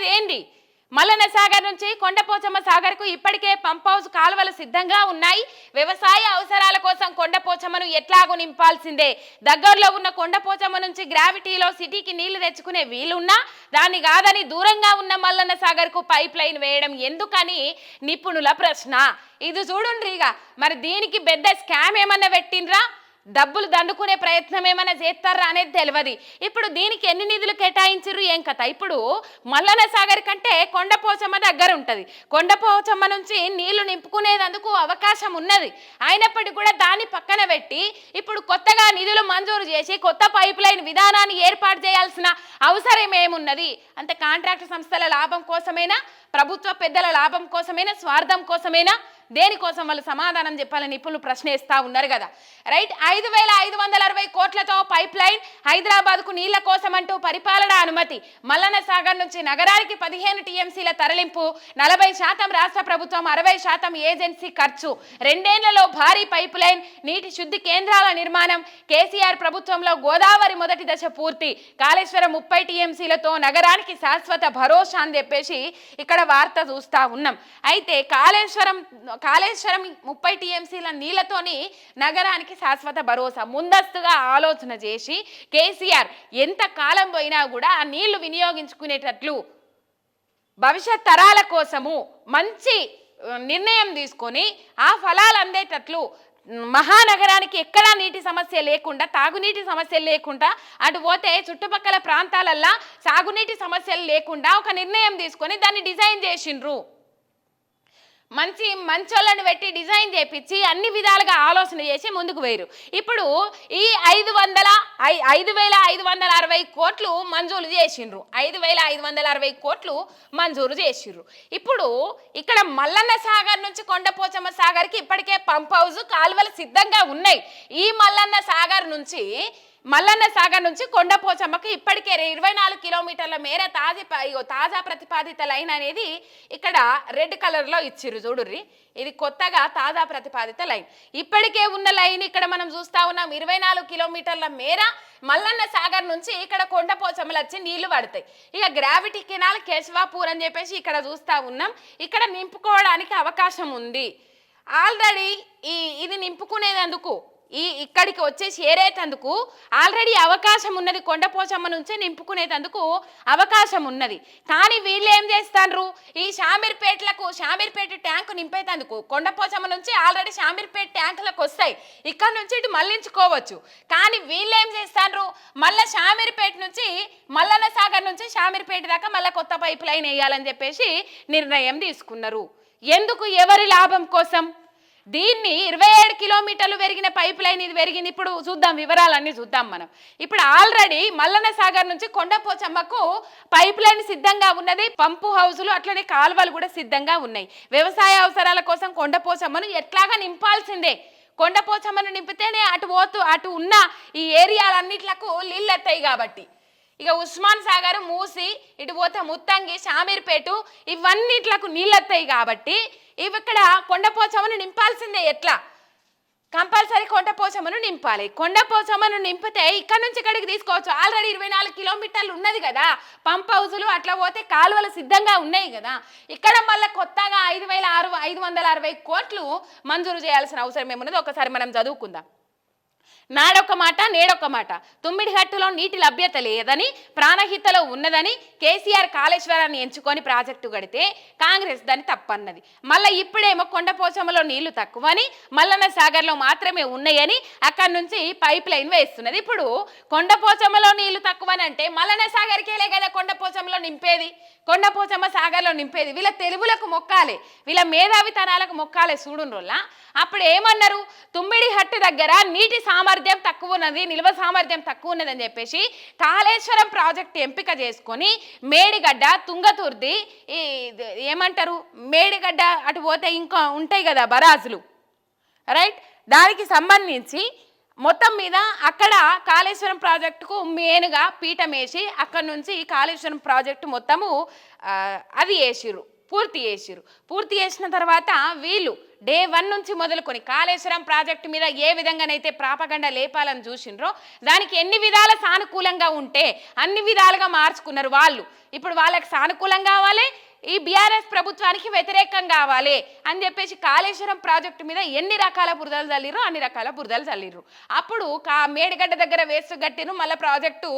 నింపుకునేది ఏంది? మల్లన్న సాగర్ నుంచి కొండపోచమ్మ సాగర్కు ఇప్పటికే పంప్ హౌస్ కాలువలు సిద్ధంగా ఉన్నాయి. వ్యవసాయ అవసరాల కోసం కొండపోచమ్మను ఎట్లాగూ నింపాల్సిందే. దగ్గరలో ఉన్న కొండపోచమ్మ నుంచి గ్రావిటీలో సిటీకి నీళ్ళు తెచ్చుకునే వీలున్నా దాన్ని కాదని దూరంగా ఉన్న మల్లన్న సాగర్కు పైప్ లైన్ వేయడం ఎందుకని? నిపుణుల ప్రశ్న. ఇది చూడుండ్రీగా మరి దీనికి పెద్ద స్కామ్ ఏమన్నా పెట్టిండ్రా? డబ్బులు దండుకునే ప్రయత్నం ఏమైనా చేస్తారా అనేది తెలియదు ఇప్పుడు దీనికి ఎన్ని నిధులు కేటాయించరు ఏం కథ? ఇప్పుడు మల్లన సాగర్ కంటే కొండపోచమ్మ దగ్గర ఉంటుంది. కొండపోచమ్మ నుంచి నీళ్ళు నింపుకునేందుకు అవకాశం ఉన్నది. అయినప్పటికీ కూడా దాన్ని పక్కన పెట్టి ఇప్పుడు కొత్తగా నిధులు మంజూరు చేసి కొత్త పైప్ లైన్ విధానాన్ని ఏర్పాటు చేయాల్సిన అవసరం ఏమున్నది? అంటే కాంట్రాక్ట్ సంస్థల లాభం కోసమేనా? ప్రభుత్వ పెద్దల లాభం కోసమేనా? స్వార్థం కోసమేనా? దేనికోసం వాళ్ళు సమాధానం చెప్పాలని నిపుణులు ప్రశ్నిస్తా ఉన్నారు కదా. రైట్? ఐదు వేల ఐదు వందల అరవై కోట్లతో పైప్ లైన్ హైదరాబాద్కు నీళ్ళ కోసం అంటూ పరిపాలన అనుమతి. మల్లన్న సాగర్ నుంచి నగరానికి పదిహేను టీఎంసీల తరలింపు. నలభై శాతం రాష్ట్ర ప్రభుత్వం అరవై శాతం ఏజెన్సీ ఖర్చు. రెండేళ్ళలో భారీ పైప్ లైన్ నీటి శుద్ధి కేంద్రాల నిర్మాణం కేసీఆర్ ప్రభుత్వంలో గోదావరి మొదటి దశ పూర్తి. కాళేశ్వరం ముప్పై టీఎంసీలతో నగరానికి శాశ్వత భరోసా అని చెప్పేసి ఇక్కడ వార్త చూస్తా ఉన్నాం. అయితే కాళేశ్వరం కాళేశ్వరం ముప్పై టీఎంసీల నీళ్ళతోని నగరానికి శాశ్వత భరోసా ముందస్తుగా ఆలోచన చేసి కేసీఆర్ ఎంత కాలం పోయినా కూడా ఆ నీళ్ళు వినియోగించుకునేటట్లు భవిష్యత్ తరాల కోసము మంచి నిర్ణయం తీసుకొని ఆ ఫలాలు అందేటట్లు మహానగరానికి ఎక్కడా నీటి సమస్య లేకుండా తాగునీటి సమస్యలు లేకుండా అటు పోతే చుట్టుపక్కల ప్రాంతాలల్లో సాగునీటి సమస్యలు లేకుండా ఒక నిర్ణయం తీసుకొని దాన్ని డిజైన్ చేసిండ్రు. మంచి మంచోళ్ళని పెట్టి డిజైన్ చేపించి అన్ని విధాలుగా ఆలోచన చేసి ముందుకు వేయరు ఇప్పుడు ఈ ఐదు వందల ఐ- ఐదు వేల ఐదు వందల అరవై కోట్లు మంజూరు చేసిండ్రు. ఐదు వేల ఐదు వందల అరవై కోట్లు మంజూరు చేసిండ్రు. ఇప్పుడు ఇక్కడ మల్లన్న సాగర్ నుంచి కొండపోచమ్మ సాగర్కి ఇప్పటికే పంప్ హౌస్ కాలువలు సిద్ధంగా ఉన్నాయి. ఈ మల్లన్న సాగర్ నుంచి మల్లన్న సాగర్ నుంచి కొండపోచమ్మకు ఇప్పటికే ఇరవై నాలుగు కిలోమీటర్ల మేర తాజా ఇగో తాజా ప్రతిపాదిత లైన్ అనేది ఇక్కడ రెడ్ కలర్లో ఇచ్చిర్రు చూడుర్రి. ఇది కొత్తగా తాజా ప్రతిపాదిత లైన్. ఇప్పటికే ఉన్న లైన్ ఇక్కడ మనం చూస్తా ఉన్నాం. ఇరవై నాలుగు కిలోమీటర్ల మేర మల్లన్న సాగర్ నుంచి ఇక్కడ కొండపోచమ్మలు వచ్చి నీళ్ళు పడతాయి. ఇక గ్రావిటీ కెనాల్ కేశవాపూర్ అని చెప్పేసి ఇక్కడ చూస్తా ఉన్నాం. ఇక్కడ నింపుకోవడానికి అవకాశం ఉంది. ఆల్రెడీ ఈ ఇది నింపుకునేందుకు ఈ ఇక్కడికి వచ్చేసి ఏరేటందుకు ఆల్రెడీ అవకాశం ఉన్నది కొండపోచమ్మ నుంచే నింపుకునేటందుకు అవకాశం ఉన్నది. కానీ వీళ్ళు ఏం చేస్తాండ్రు? ఈ షామీర్పేటలకు షామీర్పేట ట్యాంకు నింపేటందుకు కొండపోచమ్మ నుంచి ఆల్రెడీ షామీర్పేట ట్యాంకులకు వస్తాయి. ఇక్కడ నుంచి ఇటు మళ్ళించుకోవచ్చు కానీ వీళ్ళు ఏం చేస్తాండ్రు? మళ్ళీ షామీర్పేట నుంచి మల్లన్న సాగర్ నుంచి షామీర్పేట దాకా మళ్ళీ కొత్త పైప్ లైన్ వేయాలని చెప్పేసి నిర్ణయం తీసుకున్నారు. ఎందుకు ఎవరి లాభం కోసం? దీన్ని ఇరవై ఏడు కిలోమీటర్లు పెరిగిన పైప్ లైన్ ఇది పెరిగింది. ఇప్పుడు చూద్దాం వివరాలన్నీ చూద్దాం మనం. ఇప్పుడు ఆల్రెడీ మల్లన్న సాగర్ నుంచి కొండపోచమ్మకు పైప్ లైన్ సిద్ధంగా ఉన్నది. పంపు హౌజులు అట్లనే కాలువలు కూడా సిద్ధంగా ఉన్నాయి. వ్యవసాయ అవసరాల కోసం కొండపోచమ్మను ఎట్లాగా నింపాల్సిందే? కొండపోచమ్మను నింపితేనే అటు పోతూ అటు ఉన్న ఈ ఏరియాలన్నిట్లకు నీళ్ళు ఎత్తాయి కాబట్టి. ఇక ఉస్మాన్ సాగర్ మూసి ఇటు పోతే ముత్తంగి షామీర్పేటు ఇవన్నిట్లకు నీళ్ళొత్తాయి కాబట్టి ఇవి ఇక్కడ కొండపోచమ్మను నింపాల్సిందే ఎట్లా? కంపల్సరీ కొండపోచమ్మను నింపాలి. కొండపోచమ్మను నింపితే ఇక్కడ నుంచి ఇక్కడికి తీసుకోవచ్చు. ఆల్రెడీ ఇరవై నాలుగు కిలోమీటర్లు ఉన్నది కదా. పంప్ హౌజులు అట్లా పోతే కాలువలు సిద్ధంగా ఉన్నాయి కదా. ఇక్కడ మళ్ళీ కొత్తగా ఐదు వేల ఆరు ఐదు వందల అరవై కోట్లు మంజూరు చేయాల్సిన అవసరం ఏమున్నది? ఒకసారి మనం చదువుకుందాం. నాడొక్క మాట నేడొక్క మాట. తుమ్మిడిహట్టులో నీటి లభ్యత లేదని ప్రాణహితలో ఉన్నదని కేసీఆర్ కాళేశ్వరాన్ని ఎంచుకొని ప్రాజెక్టు గడితే కాంగ్రెస్ దాన్ని తప్పన్నది. మళ్ళీ ఇప్పుడేమో కొండపోచమలో నీళ్ళు తక్కువని మల్లన్న సాగర్లో మాత్రమే ఉన్నాయని అక్కడి నుంచి పైప్ లైన్ వేస్తున్నది. ఇప్పుడు కొండపోచమలో నీళ్ళు తక్కువని అంటే మల్లన్న సాగర్కేలే కదా కొండపోచమలో నింపేది? కొండపోచమ్మ సాగర్లో నింపేది. వీళ్ళ తెలుగులకు మొక్కాలి. వీళ్ళ మేధావితనాలకు మొక్కాలి చూడుండ్రోళ్ళ. అప్పుడు ఏమన్నారు? తుమ్మిడి హట్టు దగ్గర నీటి సామర్థ్యం తక్కువ ఉన్నది నిల్వ సామర్థ్యం తక్కువ ఉన్నది అని చెప్పేసి కాళేశ్వరం ప్రాజెక్ట్ ఎంపిక చేసుకొని మేడిగడ్డ తుంగతుర్ది ఈ ఏమంటారు? మేడిగడ్డ అటు పోతే ఇంకా ఉంటాయి కదా బరాజులు. రైట్ దానికి సంబంధించి మొత్తం మీద అక్కడ కాళేశ్వరం ప్రాజెక్టుకు మెయిన్గా పీఠం వేసి అక్కడ నుంచి కాళేశ్వరం ప్రాజెక్టు మొత్తము అది వేసిరు పూర్తి చేసిరు పూర్తి చేసిన తర్వాత వీళ్ళు డే వన్ నుంచి మొదలుకొని కాళేశ్వరం ప్రాజెక్టు మీద ఏ విధంగానైతే ప్రాపగండ లేపాలని చూసిండ్రో దానికి ఎన్ని విధాల సానుకూలంగా ఉంటే అన్ని విధాలుగా మార్చుకున్నారు వాళ్ళు. ఇప్పుడు వాళ్ళకి సానుకూలం కావాలి ఈ బీఆర్ఎస్ ప్రభుత్వానికి వ్యతిరేకం కావాలి అని చెప్పేసి కాళేశ్వరం ప్రాజెక్టు మీద ఎన్ని రకాల బురదలు చల్లిరో అన్ని రకాల బురదలు చల్లిరు అప్పుడు కా మేడిగడ్డ దగ్గర వేస్ట్ గట్టిను మళ్ళీ ప్రాజెక్టు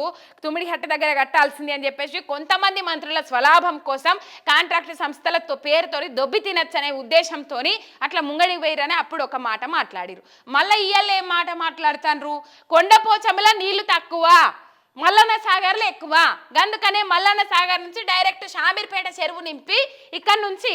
తుమ్మిడిహట్ట దగ్గర కట్టాల్సింది అని చెప్పేసి కొంతమంది మంత్రుల స్వలాభం కోసం కాంట్రాక్ట్ సంస్థలతో పేరుతోని దొబ్బి తినచ్చనే ఉద్దేశంతో అట్లా ముంగడికి పోయిరని అప్పుడు ఒక మాట మాట్లాడిరు మళ్ళీ ఇయ్యాలే ఏం మాట మాట్లాడుతాండ్రు కొండపోచముల నీళ్ళు తక్కువ. మల్లన్న సాగర్లు ఎక్కువ. అందుకనే మల్లన్న సాగర్ నుంచి డైరెక్ట్ షామీర్పేట చెరువు నింపి ఇక్కడ నుంచి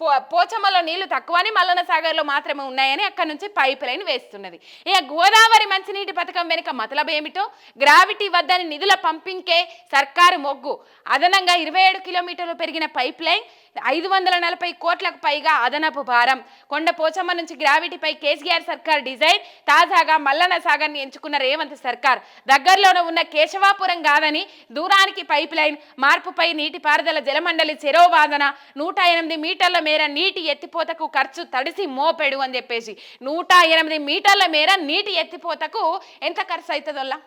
పో పోచమ్మలో నీళ్ళు తక్కువని మల్లన్న సాగర్లో మాత్రమే ఉన్నాయని అక్కడ నుంచి పైప్ లైన్ వేస్తున్నది. ఇక గోదావరి మంచినీటి పథకం వెనుక మతలబ్ ఏమిటో గ్రావిటీ వద్దని నిధుల పంపింగ్కే సర్కారు మొగ్గు. అదనంగా ఇరవై ఏడు కిలోమీటర్లు పెరిగిన పైప్ లైన్ ఐదు వందల నలభై కోట్లకు పైగా అదనపు భారం. కొండ పోచమ్మ నుంచి గ్రావిటీపై కేసీఆర్ సర్కార్ డిజైన్ తాజాగా మల్లన్న సాగర్ని ఎంచుకున్న రేవంత్ సర్కార్. దగ్గరలోనే ఉన్న కేశవాపురం కాదని దూరానికి పైప్ లైన్ మార్పుపై నీటిపారుదల జలమండలి చెరో వాదన నూట ఎనిమిది మీటర్ల మేర నీటి ఎత్తిపోతకు ఖర్చు తడిసి మోపెడు అని చెప్పేసి. నూట ఎనిమిది మీటర్ల మేర నీటి ఎత్తిపోతకు ఎంత ఖర్చు అవుతుందోలా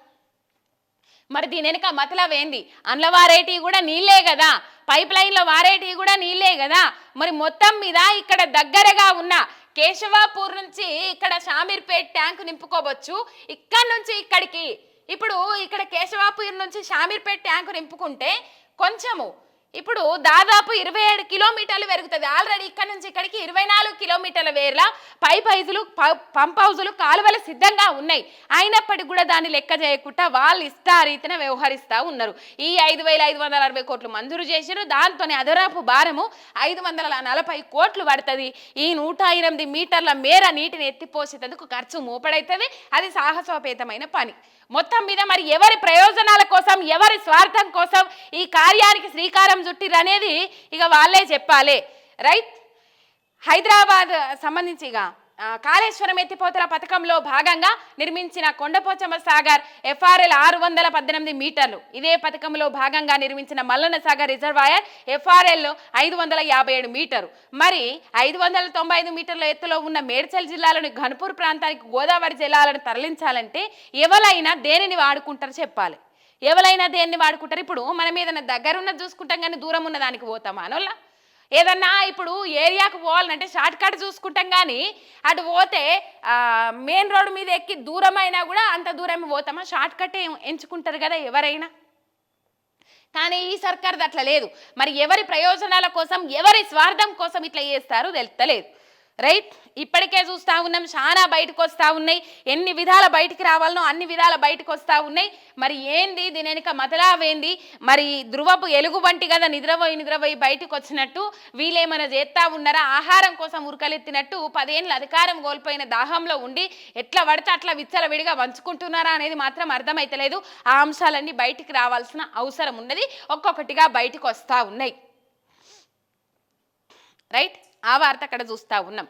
మరి దీని వెనుక మతలబ్ ఏంది? అందులో వారేటివి కూడా నీళ్ళే కదా. పైప్ లైన్లో వారేటివి కూడా నీళ్ళే కదా. మరి మొత్తం మీద ఇక్కడ దగ్గరగా ఉన్న కేశవాపూర్ నుంచి ఇక్కడ షామీర్పేట్ ట్యాంక్ నింపుకోవచ్చు. ఇక్కడ నుంచి ఇక్కడికి. ఇప్పుడు ఇక్కడ కేశవాపూర్ నుంచి షామీర్పేట్ ట్యాంకు నింపుకుంటే కొంచెము ఇప్పుడు దాదాపు ఇరవై ఏడు కిలోమీటర్లు పెరుగుతుంది. ఆల్రెడీ ఇక్కడ నుంచి ఇక్కడికి ఇరవై నాలుగు కిలోమీటర్ల వేర్ల పైప్ హౌజులు పంప్ హౌజులు కాలువలు సిద్ధంగా ఉన్నాయి. అయినప్పటికీ కూడా దాన్ని లెక్క చేయకుండా వాళ్ళు ఇష్టారీతిన వ్యవహరిస్తూ ఉన్నారు. ఈ ఐదు వేల ఐదు వందల అరవై కోట్లు మంజూరు చేశారు దాంతోనే అదనపు భారము ఐదు వందల నలభై కోట్లు పడుతుంది. ఈ నూట ఎనిమిది మీటర్ల మేర నీటిని ఎత్తిపోసేందుకు ఖర్చు మూపడైతుంది. అది సాహసోపేతమైన పని. మొత్తం మీద మరి ఎవరి ప్రయోజనాల కోసం ఎవరి స్వార్థం కోసం ఈ కార్యానికి శ్రీకారం చుట్టిరు అనేది ఇక వాళ్ళే చెప్పాలి. రైట్? హైదరాబాద్ సంబంధించి ఇక కాళేశ్వరం ఎత్తిపోతల పథకంలో భాగంగా నిర్మించిన కొండపోచమ్మ సాగర్ ఎఫ్ఆర్ఎల్ ఆరు వందల పద్దెనిమిది మీటర్లు. ఇదే పథకంలో భాగంగా నిర్మించిన మల్లన్న సాగర్ రిజర్వాయర్ ఎఫ్ఆర్ఎల్ ఐదు వందల యాభై ఏడు మీటరు. మరి ఐదు వందల తొంభై ఐదు మీటర్ల ఎత్తులో ఉన్న మేడ్చల్ జిల్లాలోని ఘనపూర్ ప్రాంతానికి గోదావరి జిల్లాలను తరలించాలంటే ఎవరైనా దేనిని వాడుకుంటారో చెప్పాలి. ఎవరైనా దేన్ని వాడుకుంటారు? ఇప్పుడు మనం ఏదైనా దగ్గర ఉన్నది చూసుకుంటాం కానీ దూరం ఉన్న దానికి పోతాం అనోళ్ళ ఏదన్నా ఇప్పుడు ఏరియాకు పోవాలంటే షార్ట్ కట్ చూసుకుంటాం కానీ అటు పోతే మెయిన్ రోడ్ మీద ఎక్కి దూరం అయినా కూడా అంత దూరం పోతామా? షార్ట్ కట్ ఎంచుకుంటారు కదా ఎవరైనా? కానీ ఈ సర్కార్ది అట్లా లేదు. మరి ఎవరి ప్రయోజనాల కోసం ఎవరి స్వార్థం కోసం ఇట్లా చేస్తారు? తెలుస్తలేదు రైట్? ఇప్పటికే చూస్తూ ఉన్నాం చాలా బయటకు వస్తూ ఉన్నాయి. ఎన్ని విధాల బయటికి రావాలనో అన్ని విధాల బయటకు వస్తూ ఉన్నాయి. మరి ఏంది దీని వెనుక మతలావేంది? మరి ధృవపు ఎలుగు వంటి కదా నిద్రపోయి నిద్రపోయి బయటకు వచ్చినట్టు వీళ్ళేమైనా చేస్తా ఉన్నారా? ఆహారం కోసం ఉరకలెత్తినట్టు పదేళ్ళు అధికారం కోల్పోయిన దాహంలో ఉండి ఎట్లా పడితే అట్లా విచ్చలవిడిగా పంచుకుంటున్నారా అనేది మాత్రం అర్థమైతలేదు. ఆ అంశాలన్నీ బయటికి రావాల్సిన అవసరం ఉన్నది. ఒక్కొక్కటిగా బయటకు వస్తూ ఉన్నాయి. రైట్? ఆ వార్త అక్కడ చూస్తూ ఉన్నాం.